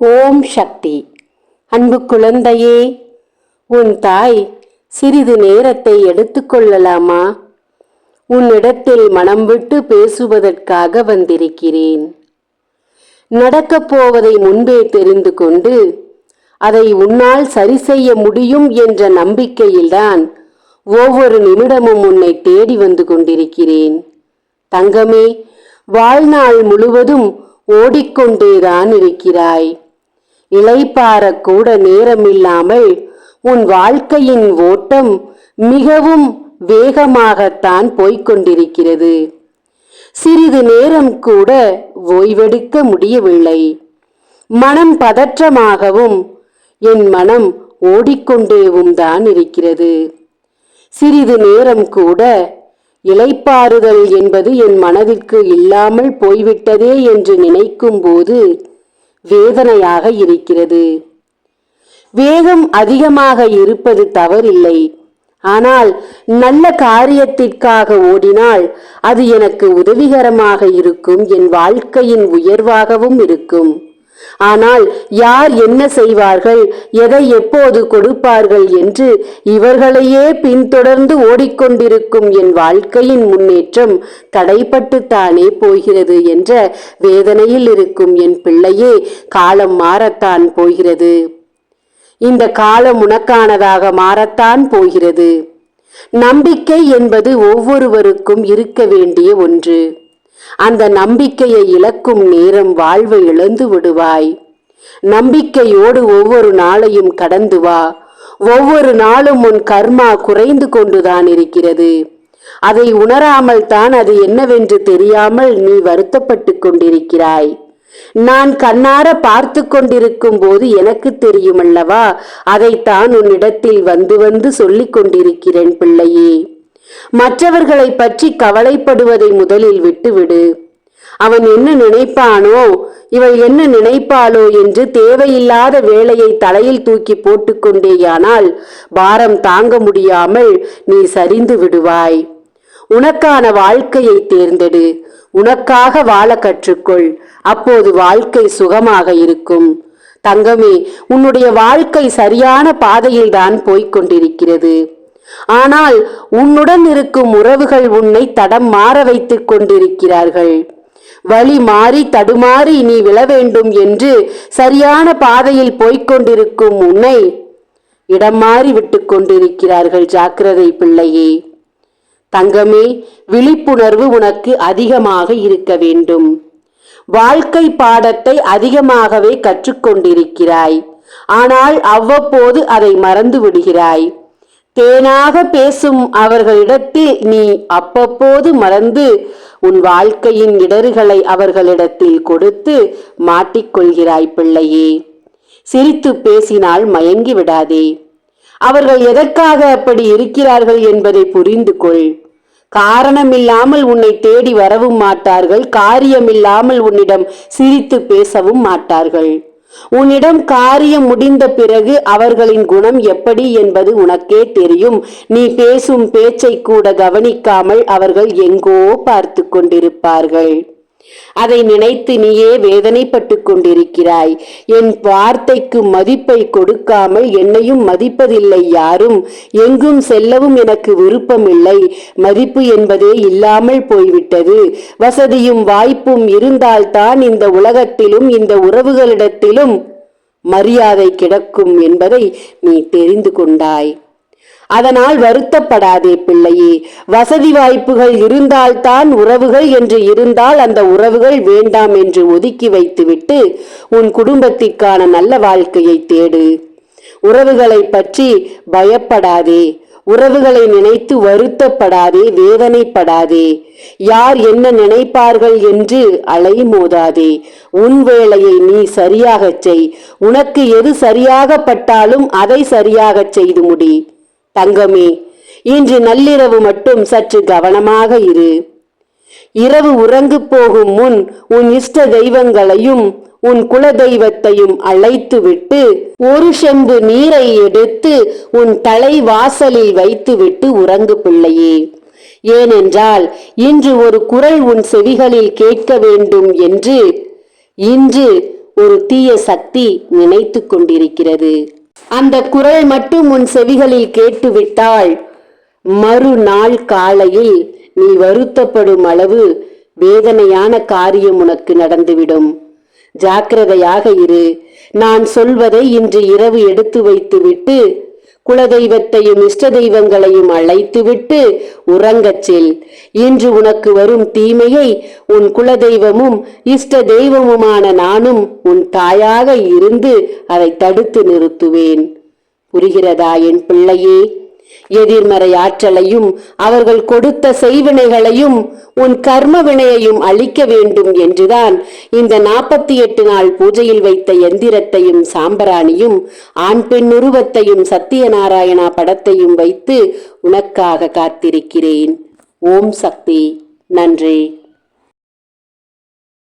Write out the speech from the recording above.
ஓம் சக்தி. அன்பு குழந்தையே உன் தாய் சிறிது நேரத்தை எடுத்துக்கொள்ளலாமா உன்னிடத்தில் மனம் விட்டு பேசுவதற்காக வந்திருக்கிறேன். நடக்கப் போவதை முன்பே தெரிந்து கொண்டு அதை உன்னால் சரி செய்ய முடியும் என்ற நம்பிக்கையில்தான் ஒவ்வொரு நிமிடமும் உன்னை தேடி வந்து கொண்டிருக்கிறேன். தங்கமே வாழ்நாள் முழுவதும் ஓடிக்கொண்டேதான் இருக்கிறாய். இளைப்பாறக் கூட நேரமில்லாமல் உன் வாழ்க்கையின் ஓட்டம் மிகவும் வேகமாகத்தான் போய்கொண்டிருக்கிறது சிறிது நேரம் கூட ஓய்வெடுக்க முடியவில்லை. மனம் பதற்றமாகவும் என் மனம் ஓடிக்கொண்டேவும் தான் இருக்கிறது. சிறிது நேரம் கூட இளைப்பாறுதல் என்பது என் மனதிற்கு இல்லாமல் போய்விட்டதே என்று நினைக்கும் போது வேதனையாக இருக்கிறது. வேகம் அதிகமாக இருப்பது தவறில்லை. ஆனால் நல்ல காரியத்திற்காக ஓடினால் அது எனக்கு உதவிகரமாக இருக்கும். என் வாழ்க்கையின் உயர்வாகவும் இருக்கும். ஆனால் யார் என்ன செய்வார்கள்? எதை எப்போது கொடுப்பார்கள் என்று இவர்களையே பின்தொடர்ந்து ஓடிக்கொண்டிருக்கும் என் வாழ்க்கையின் முன்னேற்றம் தடைப்பட்டுத்தானே போகிறது என்ற வேதனையில் இருக்கும் என் பிள்ளையே காலம் மாறத்தான் போகிறது. இந்த காலம் உனக்கானதாக மாறத்தான் போகிறது. நம்பிக்கை என்பது ஒவ்வொருவருக்கும் இருக்க வேண்டிய ஒன்று. அந்த நம்பிக்கையை இழக்கும் நேரம் வாழ்வை இழந்து விடுவாய். நம்பிக்கையோடு ஒவ்வொரு நாளையும் கடந்து வா. ஒவ்வொரு நாளும் உன் கர்மா குறைந்து கொண்டுதான் இருக்கிறது. அதை உணராமல் தான் அது என்னவென்று தெரியாமல் நீ வருத்தப்பட்டு கொண்டிருக்கிறாய். நான் கண்ணார பார்த்து கொண்டிருக்கும் போது எனக்கு தெரியுமல்லவா? அதைத்தான் உன்னிடத்தில் வந்து வந்து சொல்லிக் கொண்டிருக்கிறேன் பிள்ளையே. மற்றவர்களை பற்றி கவலைப்படுவதை முதலில் விட்டுவிடு. அவன் என்ன நினைப்பானோ இவள் என்ன நினைப்பாளோ என்று தேவையில்லாத வேலையை தலையில் தூக்கி போட்டுக்கொண்டேயானால் பாரம் தாங்க முடியாமல் நீ சரிந்து விடுவாய். உனக்கான வாழ்க்கையை தேர்ந்தெடு. உனக்காக வாழ கற்றுக்கொள். அப்போது வாழ்க்கை சுகமாக இருக்கும். தங்கமே உன்னுடைய வாழ்க்கை சரியான பாதையில்தான் போய்க் கொண்டிருக்கிறது. ஆனால் உன்னுடன் இருக்கும் உறவுகள் உன்னை தடம் மாற வைத்துக் கொண்டிருக்கிறார்கள். வழி மாறி தடுமாறி நீ விழ வேண்டும் என்று சரியான பாதையில் போய்கொண்டிருக்கும் உன்னை இடம் மாறி விட்டுக் கொண்டிருக்கிறார்கள் ஜாக்கிரதை பிள்ளையே. தங்கமே விழிப்புணர்வு உனக்கு அதிகமாக இருக்க வேண்டும். வாழ்க்கை பாடத்தை அதிகமாகவே கற்றுக்கொண்டிருக்கிறாய் ஆனால் அவ்வப்போது அதை மறந்து விடுகிறாய். தேனாக பேசும் அவர்களிடத்தில் நீ அப்பப்போது மறந்து உன் வாழ்க்கையின் இடர்களை அவர்களிடத்தில் கொடுத்து மாட்டிக்கொள்கிறாய் பிள்ளையே. சிரித்து பேசினால் மயங்கி விடாதே. அவர்கள் எதற்காக அப்படி இருக்கிறார்கள் என்பதை புரிந்து கொள். காரணமில்லாமல் உன்னை தேடி வரவும் மாட்டார்கள். காரியமில்லாமல் உன்னிடம் சிரித்து பேசவும் மாட்டார்கள். உன்னிடம் காரியம் முடிந்த பிறகு அவர்களின் குணம் எப்படி என்பது உனக்கே தெரியும். நீ பேசும் பேச்சை கூட கவனிக்காமல் அவர்கள் எங்கோ பார்த்து கொண்டிருப்பார்கள். அதை நினைத்து நீயே வேதனைப்பட்டு கொண்டிருக்கிறாய். என் வார்த்தைக்கு மதிப்பை கொடுக்காமல் என்னையும் மதிப்பதில்லை யாரும். எங்கும் செல்லவும் எனக்கு விருப்பமில்லை. மதிப்பு என்பதே இல்லாமல் போய்விட்டது. வசதியும் வாய்ப்பும் இருந்தால்தான் இந்த உலகத்திலும் இந்த உறவுகளிடத்திலும் மரியாதை கிடக்கும் என்பதை நீ தெரிந்து கொண்டாய். அதனால் வருத்தப்படாதே பிள்ளையே. வசதி வாய்ப்புகள் இருந்தால்தான் உறவுகள் என்று இருந்தால் அந்த உறவுகள் வேண்டாம் என்று ஒதுக்கி வைத்துவிட்டு உன் குடும்பத்திற்கான நல்ல வாழ்க்கையை தேடு. உறவுகளை பற்றி பயப்படாதே. உறவுகளை நினைத்து வருத்தப்படாதே வேதனைப்படாதே. யார் என்ன நினைப்பார்கள் என்று அலைமோதாதே. உன் வேலையை நீ சரியாகச் செய். உனக்கு எது சரியாகப்பட்டாலும் அதை சரியாகச் செய்து முடி. தங்கமே இன்று நள்ளிரவு மட்டும் சற்று கவனமாக இரு. இரவு உறங்கு போகும் முன் உன் இஷ்ட தெய்வங்களையும் உன் குல தெய்வத்தையும் அழைத்துவிட்டு ஒரு செம்பு நீரை எடுத்து உன் தலை வாசலில் வைத்துவிட்டு உறங்கு பிள்ளையே. ஏனென்றால் இன்று ஒரு குரல் உன் செவிகளில் கேட்க வேண்டும் என்று இன்று ஒரு தீய சக்தி நினைத்து கொண்டிருக்கிறது. அந்த குரல் மட்டும் உன் செவிகளில் கேட்டுவிட்டால் மறுநாள் காலையில் நீ வருத்தப்படும் அளவு வேதனையான காரியம் உனக்கு நடந்துவிடும். ஜாக்கிரதையாக இரு. நான் சொல்வதை இன்று இரவு எடுத்து வைத்துவிட்டு குலதெய்வத்தையும் இஷ்ட தெய்வங்களையும் அழைத்துவிட்டு உறங்கச் செல். இன்று உனக்கு வரும் தீமையை உன் குலதெய்வமும் இஷ்ட தெய்வமுமான நானும் உன் தாயாக இருந்து அதை தடுத்து நிறுத்துவேன். புரிகிறதா என் பிள்ளையே? எதிர்மறை ஆற்றலையும் அவர்கள் கொடுத்த செய்வினைகளையும் உன் கர்ம வினையையும் அழிக்க வேண்டும் என்றுதான் இந்த நாற்பத்தி எட்டு நாள் பூஜையில் வைத்த எந்திரத்தையும் சாம்பராணியும் ஆண் பெண் உருவத்தையும் சத்தியநாராயணா படத்தையும் வைத்து உனக்காக காத்திருக்கிறேன். ஓம் சக்தி. நன்றி.